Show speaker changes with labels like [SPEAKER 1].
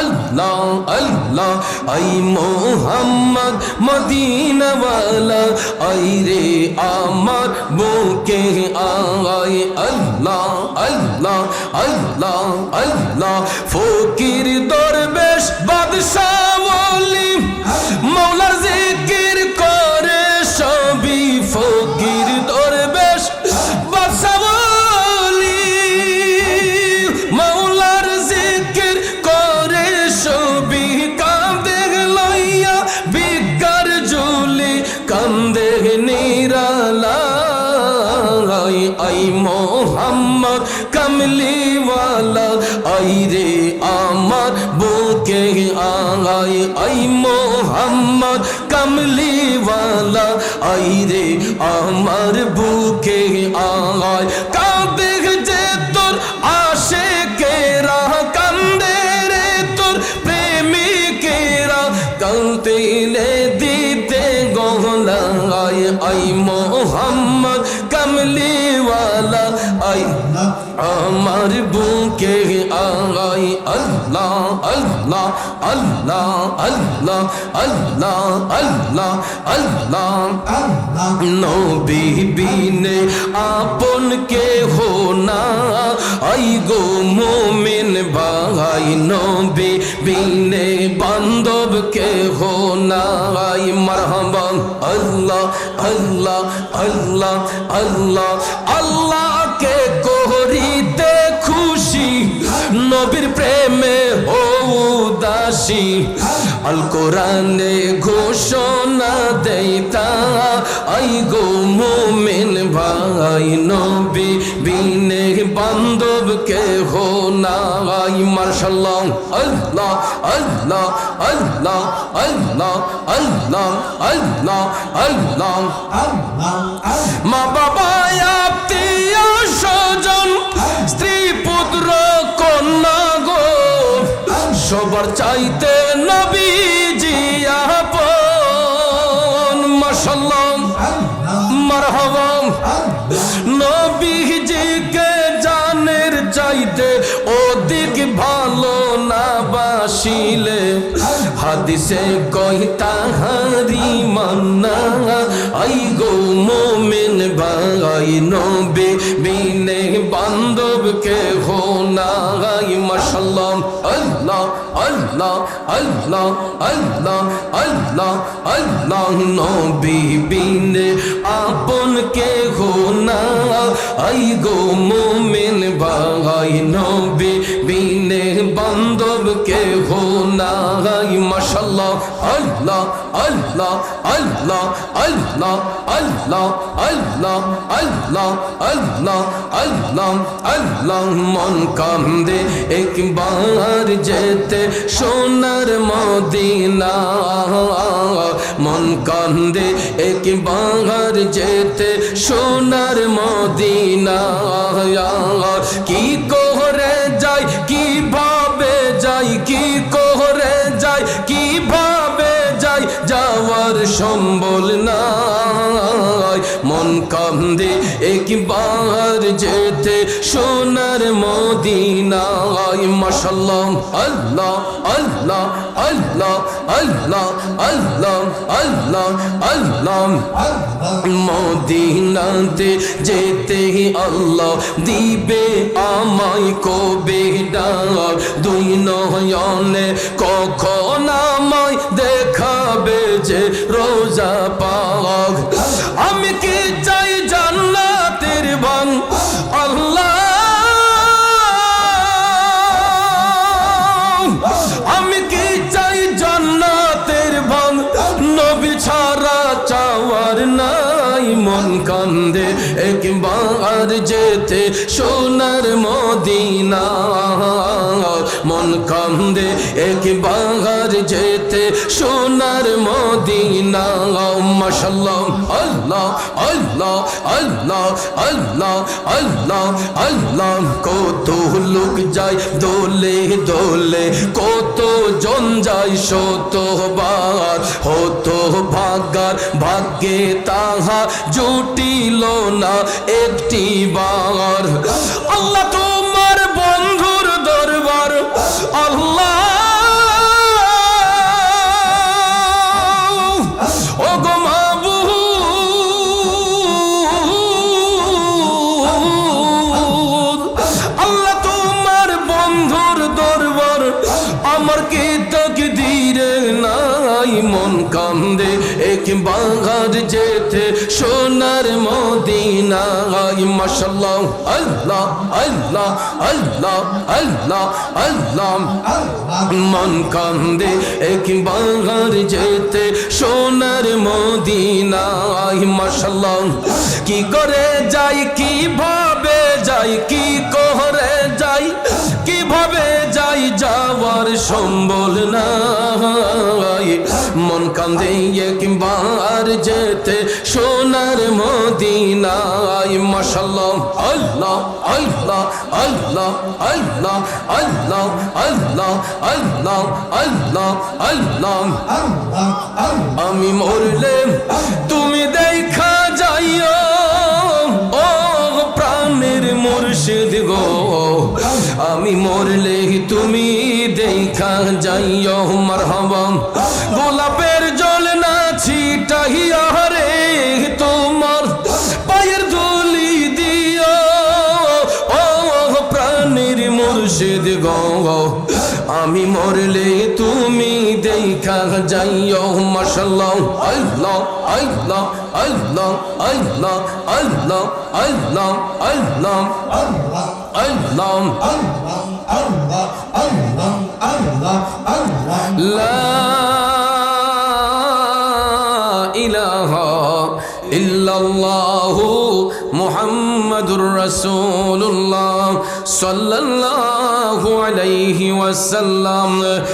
[SPEAKER 1] আল্লাহ আল্লাহ, আই মোহাম্মদ, মদিনওয়ালা, আই রে আমার বুকে আয়। আল্লাহ আল্লাহ আল্লাহ আল্লাহ, ফকির আই মোহাম্মদ কমলিওয়ালা, আই রে আমার বুকে আই আই মোহাম্মদ কমলিওয়ালা, আই রে আমার বুকে গহলাই আই মোহাম্মদ, কমলিওয়ালা আই আমার বুকে আই আল্লাহ আল্লাহ আল্লাহ আল্লাহ আল্লাহ আল্লাহ আল্লাহ। নবী বিনে আপন কে হো না। আই গো মোমিন ভাই, নবী বান্ধব কে হো না আই মারহাবা আল্লাহ আল্লাহ আল্লাহ আল্লাহ। আল্লাহ কে কোহরিতে খুশি, নবীর প্রেমে ও উদাসী। আল কোরআনে ঘোষণা দেইতা আই গো মোমিন ভাই, নবী নাই মার্শাল্লাহ, আল্লাহ আল্লাহ আল্লাহ আল্লাহ আল্লাহ আল্লাহ আল্লাহ। মা বাবা, আত্মীয় স্বজন, স্ত্রী, পুত্র, কন্যা গো, সবার চাইতে হাদিসে কই তাহারি মান্না? আই গো মোমিন ভাই, নবী বিনে বান্ধব কে হো নাই। মাশাল্লাহ আল্লাহ আল্লাহ আল্লাহ আল্লাহ আল্লাহ আল্লাহ, নবী বিনে আপন কে হো না আই গো মোমিন ভাই, নবী বিনে বান্ধব কে হো না আল্লাহ আল্লাহ আল্লাহ আল্লাহ আল্লাহ আল্লাহ আল্লাহ আল্লাহ আল্লাহ মন কান্দে একবার যেতে সোনার মদিনা। মন কান্দে একবার যেতে সোনার মদিনা। কি করে সম্বল নাই। মন কান্দে একবার যেতে সোনার মদিনায়। মাশাল্লাহ, আল্লাহ আল্লাহ আল্লাহ আল্লাহ আল্লাহ আল্লাহ আল্লাহ। মদিনাতে যেতে আল্লাহ দিবে আমায় কবে ডাক। দুই নয়নে কখন Allah একবার যেতে সোনার মদিনা মন কান্দে একবার যেতে সোনার মদিনা মাশাল্লাহ আল্লাহ আল্লাহ আল্লাহ আল্লাহ আল্লাহ আল্লাহ। কত লোক যায় দোলে দোলে, কত জন যায় শতবার। হতো ভাগার ভাগ্যে তাহা জুটিল না একটি বার। আল্লাহ তোমার বন্ধুর দরবার, আল্লাহ। আমার কে তক দিরে নাই, মন কান্দে। যেতে সোনার মদিনায় মাশাল্লাহ আল্লাহ আল্লাহ আল্লাহ আল্লাহ আল্লাহ মন কান্দে এক যেতে সোনার মাশাল্লাহ কি করে যাই কীভাবে যাই কি করে যাই কীভাবে যাই যাওয়ার সম্বল নাই কান্দে একবার যেতে সোনার মদিনায় মাশাল্লাহ আল্লাহ আল্লাহ আল্লাহ আল্লাহ আল্লাহ আল্লাহ আল্লাহ আল্লাহ আল্লাহ। আমি মরলে তুমি দেখা যাইও, ও প্রাণের মুর্শিদ গো। আমি মরলে তুমি দেখা যাইও, মারহাবা। আমি মরলে তুমি দেখা যাইও মাশাল্লাহ আল্লাহ আল্লাহ আল্লাহ আল্লাহ আল্লাহ আল্লাহ আল্লাহ আল্লাহ লা ইলাহা ইল্লাল্লাহু মুহাম্মাদুর রাসূলুল্লাহ সাল্লাল্লাহু عليه وسلم.